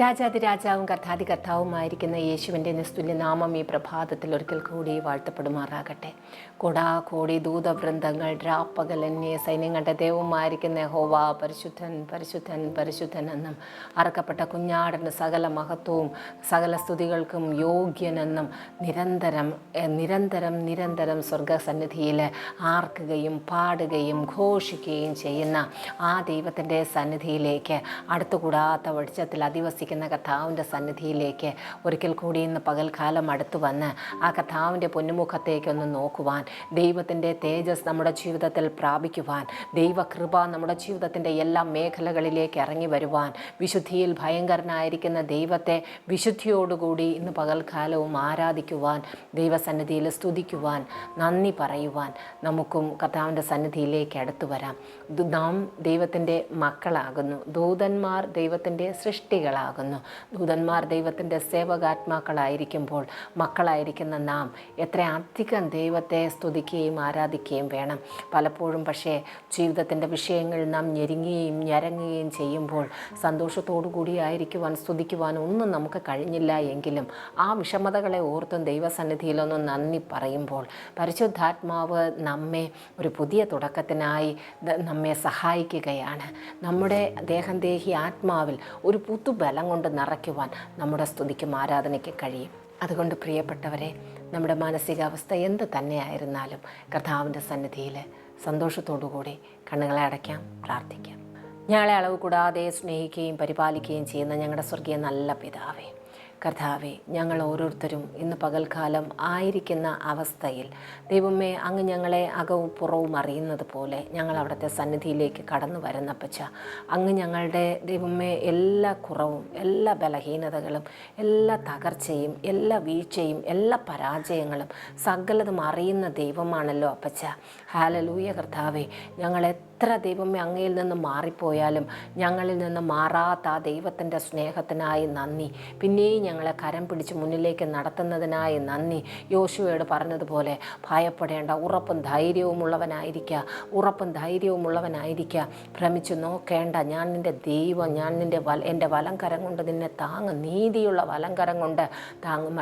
രാജാതിരാജാവും കർത്താതി കർത്താവുമായിരിക്കുന്ന യേശുവിന്റെ നിസ്തുല്യ നാമം ഈ പ്രഭാതത്തിൽ ഒരിക്കൽ കൂടി വാഴ്ത്തപ്പെടുമാറാകട്ടെ. കൊടാ കോടി ദൂതവൃന്ദങ്ങൾ രാപ്പകലന്യ സൈന്യങ്ങളുടെ ദൈവമായിരിക്കുന്ന ഹോവ പരിശുദ്ധൻ പരിശുദ്ധൻ പരിശുദ്ധൻ എന്നും അറക്കപ്പെട്ട കുഞ്ഞാടന് സകല മഹത്വവും സകല സ്തുതികൾക്കും യോഗ്യനെന്നും നിരന്തരം നിരന്തരം നിരന്തരം സ്വർഗസന്നിധിയിൽ ആർക്കുകയും പാടുകയും ഘോഷിക്കുകയും ചെയ്യുന്ന ആ ദൈവത്തിന്റെ സന്നിധിയിലേക്ക് അടുത്തുകൂടാത്ത വെളിച്ചത്തിൽ അധിവസിക്കുന്ന കർത്താവിന്റെ സന്നിധിയിലേക്ക് ഒരിക്കൽ കൂടി ഇന്ന് പകൽക്കാലം അടുത്തു വന്ന് ആ കർത്താവിന്റെ പൊന്നുമുഖത്തേക്കൊന്ന് നോക്കുവാൻ ദൈവത്തിന്റെ തേജസ് നമ്മുടെ ജീവിതത്തിൽ പ്രാപിക്കുവാൻ ദൈവകൃപ നമ്മുടെ ജീവിതത്തിന്റെ എല്ലാ മേഖലകളിലേക്ക് ഇറങ്ങി വരുവാൻ വിശുദ്ധിയിൽ ഭയങ്കരനായിരിക്കുന്ന ദൈവത്തെ വിശുദ്ധിയോടുകൂടി ഇന്ന് പകൽക്കാലവും ആരാധിക്കുവാൻ ദൈവസന്നിധിയിൽ സ്തുതിക്കുവാൻ നന്ദി പറയുവാൻ നമുക്കും കർത്താവിന്റെ സന്നിധിയിലേക്ക് അടുത്തു വരാം. നാം ദൈവത്തിന്റെ മക്കളാകുന്നു. ദൂതന്മാർ ദൈവത്തിന്റെ സൃഷ്ടികളാകുന്നു ദൂതന്മാർ ദൈവത്തിന്റെ സേവകാത്മാക്കളായിരിക്കുമ്പോൾ മക്കളായിരിക്കുന്ന നാം എത്ര അധികം ദൈവത്തെ സ്തുതിക്കുകയും ആരാധിക്കുകയും വേണം. പലപ്പോഴും പക്ഷേ ജീവിതത്തിന്റെ വിഷയങ്ങൾ നാം ഞെരുങ്ങുകയും ഞരങ്ങുകയും ചെയ്യുമ്പോൾ സന്തോഷത്തോടു കൂടിയായിരിക്കുവാൻ സ്തുതിക്കുവാൻ ഒന്നും നമുക്ക് കഴിഞ്ഞില്ല എങ്കിലും ആ വിഷമതകളെ ഓർത്തും ദൈവസന്നിധിയിലൊന്നും നന്ദി പറയുമ്പോൾ പരിശുദ്ധാത്മാവ് നമ്മെ ഒരു പുതിയ തുടക്കത്തിനായി നമ്മെ സഹായിക്കുകയാണ്. നമ്മുടെ ദേഹം ദേഹി ആത്മാവിൽ ഒരു പുതുബലം കൊണ്ട് നിറയ്ക്കുവാൻ നമ്മുടെ സ്തുതിക്കും ആരാധനയ്ക്കും കഴിയും. അതുകൊണ്ട് പ്രിയപ്പെട്ടവരെ നമ്മുടെ മാനസികാവസ്ഥ എന്ത് തന്നെയായിരുന്നാലും കർത്താവിന്റെ സന്നിധിയിൽ സന്തോഷത്തോടു കൂടി കണ്ണുകളെ അടയ്ക്കാം പ്രാർത്ഥിക്കാം. ഞങ്ങളെ അളവ് കൂടാതെ സ്നേഹിക്കുകയും പരിപാലിക്കുകയും ചെയ്യുന്ന ഞങ്ങളുടെ സ്വർഗീയ നല്ല പിതാവേ കർത്താവെ ഞങ്ങൾ ഓരോരുത്തരും ഇന്ന് പകൽക്കാലം ആയിരിക്കുന്ന അവസ്ഥയിൽ ദൈവമേ അങ്ങ് ഞങ്ങളെ അകവും പുറവും അറിയുന്നത് പോലെ ഞങ്ങൾ അവിടുത്തെ സന്നിധിയിലേക്ക് കടന്നു വരുന്നപ്പച്ച അങ്ങ് ഞങ്ങളുടെ ദൈവമേ എല്ലാ കുറവും എല്ലാ ബലഹീനതകളും എല്ലാ തകർച്ചയും എല്ലാ വീഴ്ചയും എല്ലാ പരാജയങ്ങളും സകലതും അറിയുന്ന ദൈവമാണല്ലോ അപ്പച്ച. ഹാലലൂയ കർത്താവെ ഞങ്ങൾ എത്ര ദൈവമേ അങ്ങയിൽ നിന്ന് മാറിപ്പോയാലും ഞങ്ങളിൽ നിന്ന് മാറാത്ത ആ ദൈവത്തിന്റെ സ്നേഹത്തിനായി നന്ദി. പിന്നെയും ഞങ്ങളെ കരം പിടിച്ച് മുന്നിലേക്ക് നടത്തുന്നതിനായി നന്ദി. യോശുവയോട് പറഞ്ഞതുപോലെ ഭയപ്പെടേണ്ട ഉറപ്പും ധൈര്യവും ഉള്ളവനായിരിക്കുക ഉറപ്പും ധൈര്യവും ഉള്ളവനായിരിക്കുക ഭ്രമിച്ചു നോക്കേണ്ട ഞാൻ നിന്റെ ദൈവം ഞാൻ നിന്റെ വല എന്റെ വലം കരം കൊണ്ട് നിന്നെ താങ്ങും നീതിയുള്ള വലം കരം കൊണ്ട് താങ്ങും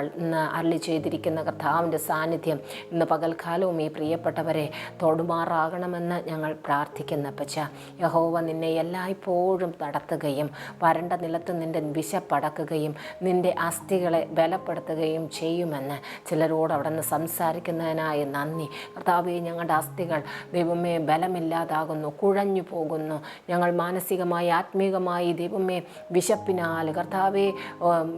അരളി ചെയ്തിരിക്കുന്ന കർത്താവിന്റെ സാന്നിധ്യം ഇന്ന് പകൽക്കാലവും ഈ പ്രിയപ്പെട്ടവരെ തൊടുമാറാകണമെന്ന് ഞങ്ങൾ പ്രാർത്ഥിക്കുന്ന. പച്ച യഹോവ നിന്നെ എല്ലായ്പ്പോഴും നടത്തുകയും വരണ്ട നിലത്ത് നിന്റെ വിശപ്പടക്കുകയും നിന്റെ അസ്ഥികളെ ബലപ്പെടുത്തുകയും ചെയ്യുമെന്ന് ചിലരോട് അവിടെ നിന്ന് സംസാരിക്കുന്നതിനായി നന്ദി. കർത്താവെ ഞങ്ങളുടെ അസ്ഥികൾ ദൈവമേ ബലമില്ലാതാകുന്നു കുഴഞ്ഞു പോകുന്നു. ഞങ്ങൾ മാനസികമായി ആത്മീകമായി ദൈവമേ വിശപ്പിനാൽ. കർത്താവെ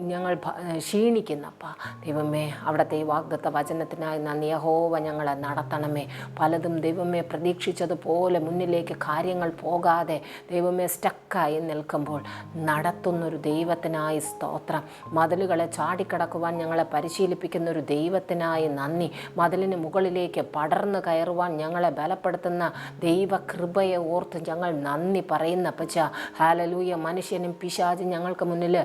ഞങ്ങൾ ക്ഷീണിക്കുന്നപ്പ. ദൈവമേ അവിടുത്തെ ഈ വാഗ്ദത്ത വചനത്തിനായി നന്ദി. യഹോവ ഞങ്ങളെ നടത്തണമേ. പലതും ദൈവമേ പ്രതീക്ഷിച്ചതുപോലെ മുന്നിലേക്ക് കാര്യങ്ങൾ പോകാതെ ദൈവമേ സ്റ്റക്കായി നിൽക്കുമ്പോൾ നടത്തുന്നൊരു ദൈവത്തിനായി സ്തോത്രം. മതിലുകളെ ചാടിക്കടക്കുവാൻ ഞങ്ങളെ പരിശീലിപ്പിക്കുന്ന ഒരു ദൈവത്തിനായി നന്ദി. മതിലിന് മുകളിലേക്ക് പടർന്നു കയറുവാൻ ഞങ്ങളെ ബലപ്പെടുത്തുന്ന ദൈവകൃപയെ ഓർത്ത് ഞങ്ങൾ നന്ദി പറയുന്ന പച്ച ഹാലലൂയ മനുഷ്യനും പിശാചും ഞങ്ങൾക്ക് മുന്നിൽ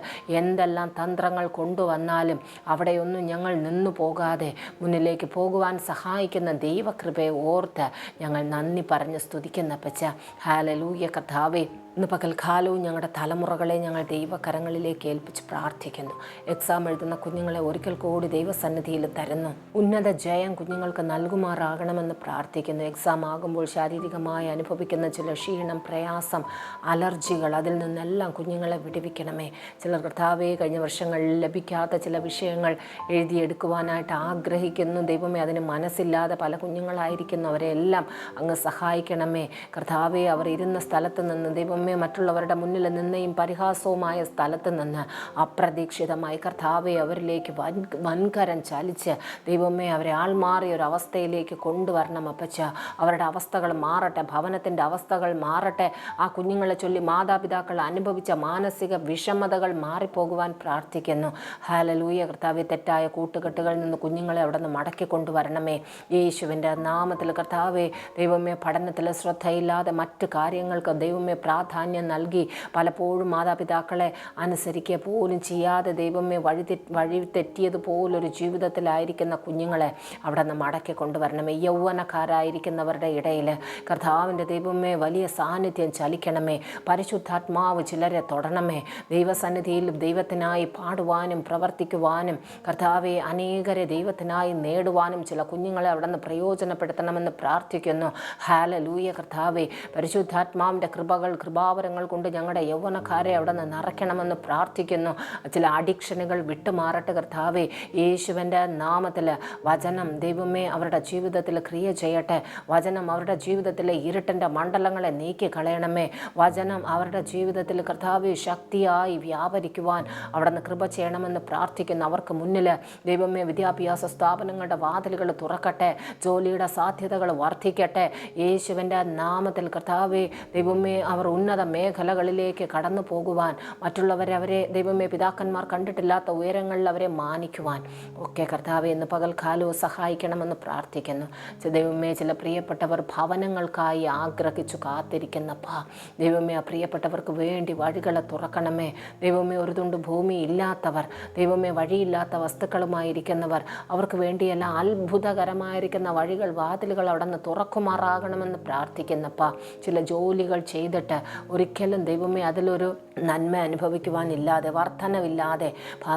എന്തെല്ലാം തന്ത്രങ്ങൾ കൊണ്ടുവന്നാലും അവിടെയൊന്നും ഞങ്ങൾ നിന്നു പോകാതെ മുന്നിലേക്ക് പോകുവാൻ സഹായിക്കുന്ന ദൈവകൃപയെ ഓർത്ത് ഞങ്ങൾ നന്ദി പറഞ്ഞ് സ്തുതിക്കുന്ന പച്ച ഹാലലൂയ കഥാവേ ഇന്ന് പകൽക്കാലവും ഞങ്ങളുടെ തലമുറകളെ ഞങ്ങൾ ദൈവകരങ്ങളിലേക്ക് ഏൽപ്പിച്ച് പ്രാർത്ഥിക്കുന്നു. എക്സാം എഴുതുന്ന കുഞ്ഞുങ്ങളെ ഒരിക്കൽ കൂടി ദൈവസന്നിധിയിൽ തരുന്നു. ഉന്നത ജയം കുഞ്ഞുങ്ങൾക്ക് നൽകുമാറാകണമെന്ന് പ്രാർത്ഥിക്കുന്നു. എക്സാം ആകുമ്പോൾ ശാരീരികമായി അനുഭവിക്കുന്ന ചില ക്ഷീണം പ്രയാസം അലർജികൾ അതിൽ നിന്നെല്ലാം കുഞ്ഞുങ്ങളെ വിടുവിക്കണമേ. ചിലർ കർത്താവേ കഴിഞ്ഞ വർഷങ്ങളിൽ ലഭിക്കാത്ത ചില വിഷയങ്ങൾ എഴുതിയെടുക്കുവാനായിട്ട് ആഗ്രഹിക്കുന്നു. ദൈവമേ അതിന് മനസ്സില്ലാതെ പല കുഞ്ഞുങ്ങളായിരിക്കുന്നു അവരെല്ലാം അങ്ങ് സഹായിക്കണമേ. കർത്താവെ അവർ ഇരുന്ന സ്ഥലത്ത് നിന്ന് ദൈവമേ മറ്റുള്ളവരുടെ മുന്നിൽ നിന്നെയും പരിഹാസവുമായ സ്ഥലത്ത് നിന്ന് അപ്രതീക്ഷിതമായി കർത്താവെ അവരിലേക്ക് വൻ വൻകരം ചലിച്ച് ദൈവമേ അവരെ ആൾമാറിയ ഒരു അവസ്ഥയിലേക്ക് കൊണ്ടുവരണം അപ്പച്ച. അവരുടെ അവസ്ഥകൾ മാറട്ടെ ഭവനത്തിന്റെ അവസ്ഥകൾ മാറട്ടെ. ആ കുഞ്ഞുങ്ങളെ ചൊല്ലി മാതാപിതാക്കൾ അനുഭവിച്ച മാനസിക വിഷമതകൾ മാറിപ്പോകുവാൻ പ്രാർത്ഥിക്കുന്നു. ഹാലലൂയ കർത്താവെ തെറ്റായ കൂട്ടുകെട്ടുകളിൽ നിന്ന് കുഞ്ഞുങ്ങളെ അവിടെ നിന്ന് മടക്കി കൊണ്ടുവരണമേ. യേശുവിന്റെ നാമത്തിൽ കർത്താവെ ദൈവമേ പഠനത്തിൽ ശ്രദ്ധയില്ലാതെ മറ്റു കാര്യങ്ങൾക്ക് ദൈവമേ പ്രാർത്ഥന പ്രാധാന്യം നൽകി പലപ്പോഴും മാതാപിതാക്കളെ അനുസരിക്കുക പോലും ചെയ്യാതെ ദൈവമേ വഴി വഴി തെറ്റിയതുപോലൊരു ജീവിതത്തിലായിരിക്കുന്ന കുഞ്ഞുങ്ങളെ അവിടെ നിന്ന് മടക്കി കൊണ്ടുവരണമേ. യൗവനക്കാരായിരിക്കുന്നവരുടെ ഇടയിൽ കർത്താവിന്റെ ദൈവമേ വലിയ സാന്നിധ്യം ചലിക്കണമേ. പരിശുദ്ധാത്മാവ് ചിലരെ തൊടണമേ. ദൈവസന്നിധിയിൽ ദൈവത്തിനായി പാടുവാനും പ്രവർത്തിക്കുവാനും കർത്താവെ അനേകരെ ദൈവത്തിനായി നേടുവാനും ചില കുഞ്ഞുങ്ങളെ അവിടെ നിന്ന് പ്രയോജനപ്പെടുത്തണമെന്ന് പ്രാർത്ഥിക്കുന്നു. ഹാല ലൂയ കർത്താവെ പരിശുദ്ധാത്മാവിന്റെ കൃപകൾ കൃപാവരങ്ങൾ കൊണ്ട് ഞങ്ങളുടെ യൗവനക്കാരെ അവിടെ നിന്ന് നിറയ്ക്കണമെന്ന് പ്രാർത്ഥിക്കുന്നു. ചില അഡിക്ഷനുകൾ വിട്ടുമാറട്ടെ കർത്താവേ. യേശുവിന്റെ നാമത്തിൽ വചനം ദൈവമേ അവരുടെ ജീവിതത്തിൽ ക്രിയ ചെയ്യട്ടെ. വചനം അവരുടെ ജീവിതത്തിലെ ഇരുട്ടിന്റെ മണ്ഡലങ്ങളെ നീക്കി കളയണമേ വചനം അവരുടെ ജീവിതത്തിൽ കർത്താവ് ശക്തിയായി വ്യാപരിക്കുവാൻ അവിടെ നിന്ന് കൃപ ചെയ്യണമെന്ന് പ്രാർത്ഥിക്കുന്നു. അവർക്ക് മുന്നിൽ ദൈവമേ വിദ്യാഭ്യാസ സ്ഥാപനങ്ങളുടെ വാതിലുകൾ തുറക്കട്ടെ. ജോലിയുടെ സാധ്യതകൾ വർദ്ധിക്കട്ടെ. യേശുവിന്റെ നാമത്തിൽ കർത്താവെ ദൈവമേ അവർ ഉന്നത മേഖലകളിലേക്ക് കടന്നു പോകുവാൻ മറ്റുള്ളവരെ അവരെ ദൈവമേ പിതാക്കന്മാർ കണ്ടിട്ടില്ലാത്ത ഉയരങ്ങളിൽ അവരെ മാനിക്കുവാൻ. ഒക്കെ കർത്താവ് എന്ന് പകൽക്കാലവും സഹായിക്കണമെന്ന് പ്രാർത്ഥിക്കുന്നു. ദൈവമേ ചില പ്രിയപ്പെട്ടവർ ഭവനങ്ങൾക്കായി ആഗ്രഹിച്ചു കാത്തിരിക്കുന്ന കാത്തിരിക്കുന്നപ്പാ. ദൈവമേ ആ പ്രിയപ്പെട്ടവർക്ക് വേണ്ടി വഴികളെ തുറക്കണമേ. ദൈവമേ ഒരു തുണ്ട് ഭൂമി ഇല്ലാത്തവർ ദൈവമേ വഴിയില്ലാത്ത വസ്തുക്കളുമായിരിക്കുന്നവർ അവർക്ക് വേണ്ടിയല്ല അത്ഭുതകരമായിരിക്കുന്ന വഴികൾ വാതിലുകൾ അവിടെ നിന്ന് തുറക്കുമാറാകണമെന്ന് പ്രാർത്ഥിക്കുന്നപ്പാ. ചില ജോലികൾ ചെയ്തിട്ട് ഒരിക്കലും ദൈവമേ അതിലൊരു നന്മ അനുഭവിക്കുവാനില്ലാതെ വർധനവില്ലാതെ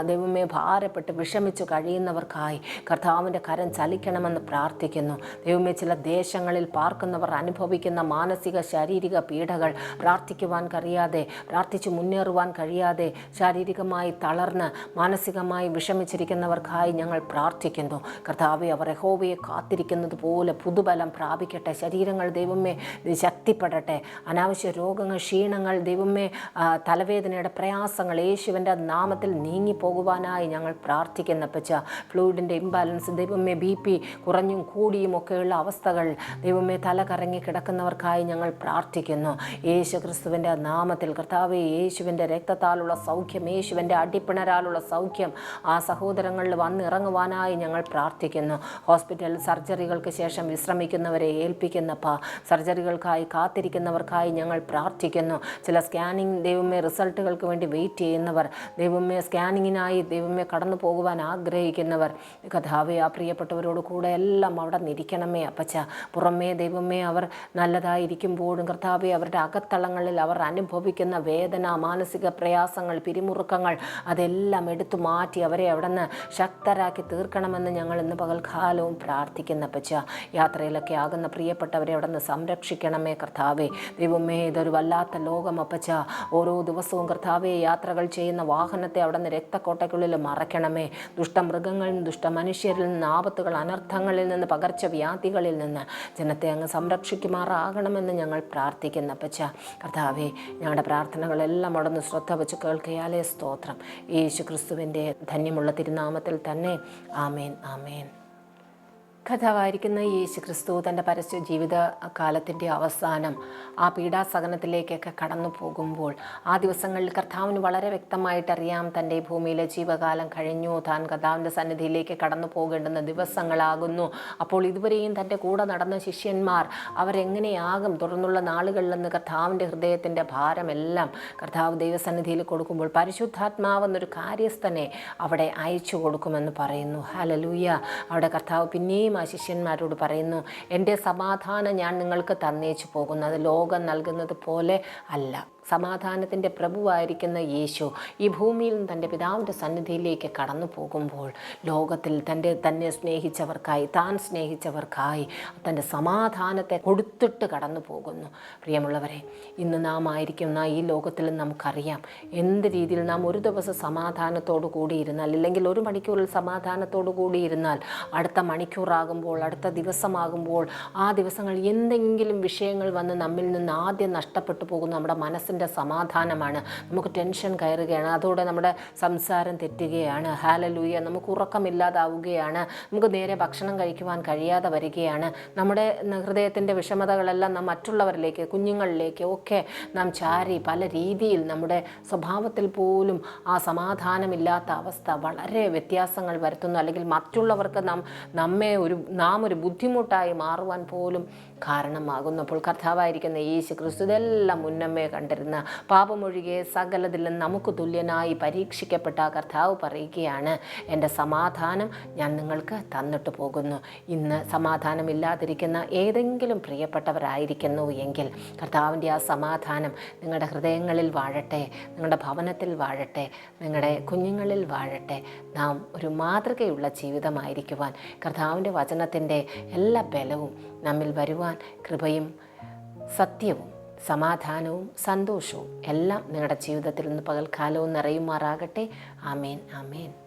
ദൈവമേ ഭാരപ്പെട്ട് വിഷമിച്ചു കഴിയുന്നവർക്കായി കർത്താവിന്റെ കരം ചലിക്കണമെന്ന് പ്രാർത്ഥിക്കുന്നു. ദൈവമേ ചില ദേശങ്ങളിൽ പാർക്കുന്നവർ അനുഭവിക്കുന്ന മാനസിക ശാരീരിക പീഡകൾ പ്രാർത്ഥിക്കുവാൻ കഴിയാതെ പ്രാർത്ഥിച്ചു മുന്നേറുവാൻ കഴിയാതെ ശാരീരികമായി തളർന്ന് മാനസികമായി വിഷമിച്ചിരിക്കുന്നവർക്കായി ഞങ്ങൾ പ്രാർത്ഥിക്കുന്നു. കർത്താവെ അവർ യഹോവയെ കാത്തിരിക്കുന്നത് പോലെ പുതുബലം പ്രാപിക്കട്ടെ. ശരീരങ്ങൾ ദൈവമേ ശക്തിപ്പെടട്ടെ. അനാവശ്യ രോഗങ്ങൾ ക്ഷീണങ്ങൾ ദൈവമേ തലവേദനയുടെ പ്രയാസങ്ങൾ യേശുവിന്റെ നാമത്തിൽ നീങ്ങിപ്പോകുവാനായി ഞങ്ങൾ പ്രാർത്ഥിക്കുന്ന പച്ച ഫ്ലൂയിഡിന്റെ ഇംബാലൻസ് ദൈവമേ ബി പി കുറഞ്ഞും കൂടിയും ഒക്കെയുള്ള അവസ്ഥകൾ ദൈവമേ തല കറങ്ങി കിടക്കുന്നവർക്കായി ഞങ്ങൾ പ്രാർത്ഥിക്കുന്നു. യേശു ക്രിസ്തുവിന്റെ നാമത്തിൽ കർത്താവെ യേശുവിന്റെ രക്തത്താലുള്ള സൗഖ്യം യേശുവിന്റെ അടിപ്പിണരാലുള്ള സൗഖ്യം ആ സഹോദരങ്ങളിൽ വന്നിറങ്ങുവാനായി ഞങ്ങൾ പ്രാർത്ഥിക്കുന്നു. ഹോസ്പിറ്റൽ സർജറികൾക്ക് ശേഷം വിശ്രമിക്കുന്നവരെ ഏൽപ്പിക്കുന്നപ്പ സർജറികൾക്കായി കാത്തിരിക്കുന്നവർക്കായി ഞങ്ങൾ പ്രാർത്ഥിക്കുന്നു. ചില സ്കാനിങ് ദൈവമേ റിസൾട്ടുകൾക്ക് വേണ്ടി വെയിറ്റ് ചെയ്യുന്നവർ ദൈവമേ സ്കാനിങ്ങിനായി ദൈവമേ കടന്നു പോകുവാൻ ആഗ്രഹിക്കുന്നവർ കഥാവെ ആ പ്രിയപ്പെട്ടവരോട് കൂടെ എല്ലാം അവിടെ നിരിക്കണമേ അപ്പച്ച. പുറമേ ദൈവമേ അവർ നല്ലതായിരിക്കുമ്പോഴും കർത്താവെ അവരുടെ അകത്തളങ്ങളിൽ അവർ അനുഭവിക്കുന്ന വേദന മാനസിക പ്രയാസങ്ങൾ പിരിമുറുക്കങ്ങൾ അതെല്ലാം എടുത്തു മാറ്റി അവരെ അവിടെ നിന്ന് ശക്തരാക്കി തീർക്കണമെന്ന് ഞങ്ങൾ ഇന്ന് പകൽക്കാലവും പ്രാർത്ഥിക്കുന്ന പച്ച യാത്രയിലൊക്കെ ആകുന്ന പ്രിയപ്പെട്ടവരെ അവിടെ നിന്ന് സംരക്ഷിക്കണമേ കർത്താവെ. ദൈവമേ ഇതൊരു വല്ലാത്ത ലോകം അപ്പച്ച. ഓരോ ദിവസവും കർത്താവെ യാത്രകൾ ചെയ്യുന്ന വാഹനത്തെ അവിടെ നിന്ന് രക്തക്കോട്ടയ്ക്കുള്ളിൽ മറയ്ക്കണമേ. ദുഷ്ടമൃഗങ്ങളിൽ നിന്ന് ദുഷ്ടമനുഷ്യരിൽ നിന്ന് ആപത്തുകൾ അനർത്ഥങ്ങളിൽ നിന്ന് പകർച്ചവ്യാധികളിൽ നിന്ന് ജനത്തെ അങ്ങ് സംരക്ഷിക്കുമാറാകണമെന്ന് ഞങ്ങൾ പ്രാർത്ഥിക്കുന്ന അപ്പച്ച. കർത്താവെ ഞങ്ങളുടെ പ്രാർത്ഥനകളെല്ലാം അവിടെ നിന്ന് ശ്രദ്ധ വെച്ച് കേൾക്കിയാലേ സ്തോത്രം. യേശു ക്രിസ്തുവിന്റെ ധന്യമുള്ള തിരുനാമത്തിൽ തന്നെ. ആമേൻ ആമേൻ. കഥാവായിരിക്കുന്ന യേശു ക്രിസ്തു തന്റെ പരസ്യ ജീവിത കാലത്തിന്റെ അവസാനം ആ പീഡാസഹനത്തിലേക്കൊക്കെ കടന്നു പോകുമ്പോൾ ആ ദിവസങ്ങളിൽ കർത്താവിന് വളരെ വ്യക്തമായിട്ടറിയാം തന്റെ ഭൂമിയിലെ ജീവകാലം കഴിഞ്ഞു. താൻ കർത്താവിന്റെ സന്നിധിയിലേക്ക് കടന്നു പോകേണ്ടുന്ന ദിവസങ്ങളാകുന്നു. അപ്പോൾ ഇതുവരെയും തന്റെ കൂടെ നടന്ന ശിഷ്യന്മാർ അവരെങ്ങനെയാകും? തുടർന്നുള്ള നാളുകളിലെന്ന് കർത്താവിന്റെ ഹൃദയത്തിന്റെ ഭാരമെല്ലാം കർത്താവ് ദൈവസന്നിധിയിൽ കൊടുക്കുമ്പോൾ പരിശുദ്ധാത്മാവെന്നൊരു കാര്യസ്ഥനെ അവിടെ അയച്ചു കൊടുക്കുമെന്ന് പറയുന്നു. ഹലലൂയ അവിടെ കർത്താവ് പിന്നെയും ആ ശിഷ്യന്മാരോട് പറയുന്നു എന്റെ സമാധാനം ഞാൻ നിങ്ങൾക്ക് തന്നേച്ചു പോകുന്നു. അത് ലോകം നൽകുന്നത് പോലെ അല്ല. സമാധാനത്തിന്റെ പ്രഭുവായിരിക്കുന്ന യേശു ഈ ഭൂമിയിൽ നിന്ന് തന്റെ പിതാവിന്റെ സന്നിധിയിലേക്ക് കടന്നു പോകുമ്പോൾ ലോകത്തിൽ തന്റെ തന്നെ സ്നേഹിച്ചവർക്കായി താൻ സ്നേഹിച്ചവർക്കായി തന്റെ സമാധാനത്തെ കൊടുത്തിട്ട് കടന്നു പോകുന്നു. പ്രിയമുള്ളവരെ ഇന്ന് നാം ആയിരിക്കുന്ന ഈ ലോകത്തിൽ നമുക്കറിയാം എന്ത് രീതിയിൽ നാം ഒരു ദിവസം സമാധാനത്തോടു കൂടി ഇരുന്നാൽ അല്ലെങ്കിൽ ഒരു മണിക്കൂറിൽ സമാധാനത്തോടു കൂടി ഇരുന്നാൽ അടുത്ത മണിക്കൂറാകുമ്പോൾ അടുത്ത ദിവസമാകുമ്പോൾ ആ ദിവസങ്ങൾ എന്തെങ്കിലും വിഷയങ്ങൾ വന്ന് നമ്മിൽ നിന്ന് ആദ്യം നഷ്ടപ്പെട്ടു പോകുന്ന നമ്മുടെ മനസ്സിന്റെ സമാധാനമാണ്. നമുക്ക് ടെൻഷൻ കയറുകയാണ്. അതോടെ നമ്മുടെ സംസാരം തെറ്റുകയാണ്. ഹാലലൂയ നമുക്ക് ഉറക്കമില്ലാതാവുകയാണ്. നമുക്ക് നേരെ ഭക്ഷണം കഴിക്കുവാൻ കഴിയാതെ വരികയാണ്. നമ്മുടെ ഹൃദയത്തിന്റെ വിഷമതകളെല്ലാം നാം മറ്റുള്ളവരിലേക്ക് കുഞ്ഞുങ്ങളിലേക്ക് ഒക്കെ നാം ചാരി പല രീതിയിൽ നമ്മുടെ സ്വഭാവത്തിൽ പോലും ആ സമാധാനമില്ലാത്ത അവസ്ഥ വളരെ വ്യത്യാസങ്ങൾ വരുത്തുന്നു. അല്ലെങ്കിൽ മറ്റുള്ളവർക്ക് നാം നമ്മെ ഒരു നാം ഒരു ബുദ്ധിമുട്ടായി മാറുവാൻ പോലും കാരണമാകുന്നു അപ്പോൾ കർത്താവായിരിക്കുന്ന യേശു ക്രിസ്തു ഇതെല്ലാം മുന്നമേ കണ്ടിരുന്ന പാപമൊഴികെ സകലതിലും നമുക്ക് തുല്യനായി പരീക്ഷിക്കപ്പെട്ട കർത്താവ് പറയുകയാണ് എന്റെ സമാധാനം ഞാൻ നിങ്ങൾക്ക് തന്നിട്ട് പോകുന്നു. ഇന്ന് സമാധാനമില്ലാതിരിക്കുന്ന ഏതെങ്കിലും പ്രിയപ്പെട്ടവരായിരിക്കുന്നു എങ്കിൽ കർത്താവിന്റെ ആ സമാധാനം നിങ്ങളുടെ ഹൃദയങ്ങളിൽ വാഴട്ടെ നിങ്ങളുടെ ഭവനത്തിൽ വാഴട്ടെ നിങ്ങളുടെ കുഞ്ഞുങ്ങളിൽ വാഴട്ടെ. നാം ഒരു മാതൃകയുള്ള ജീവിതമായിരിക്കുവാൻ കർത്താവിന്റെ വചനത്തിന്റെ എല്ലാ ബലവും നമ്മിൽ വരുവാൻ കൃപയും സത്യവും സമാധാനവും സന്തോഷവും എല്ലാം നിങ്ങളുടെ ജീവിതത്തിൽ നിന്ന് പകൽക്കാലവും നിറയുമാറാകട്ടെ. ആമേൻ ആമേൻ.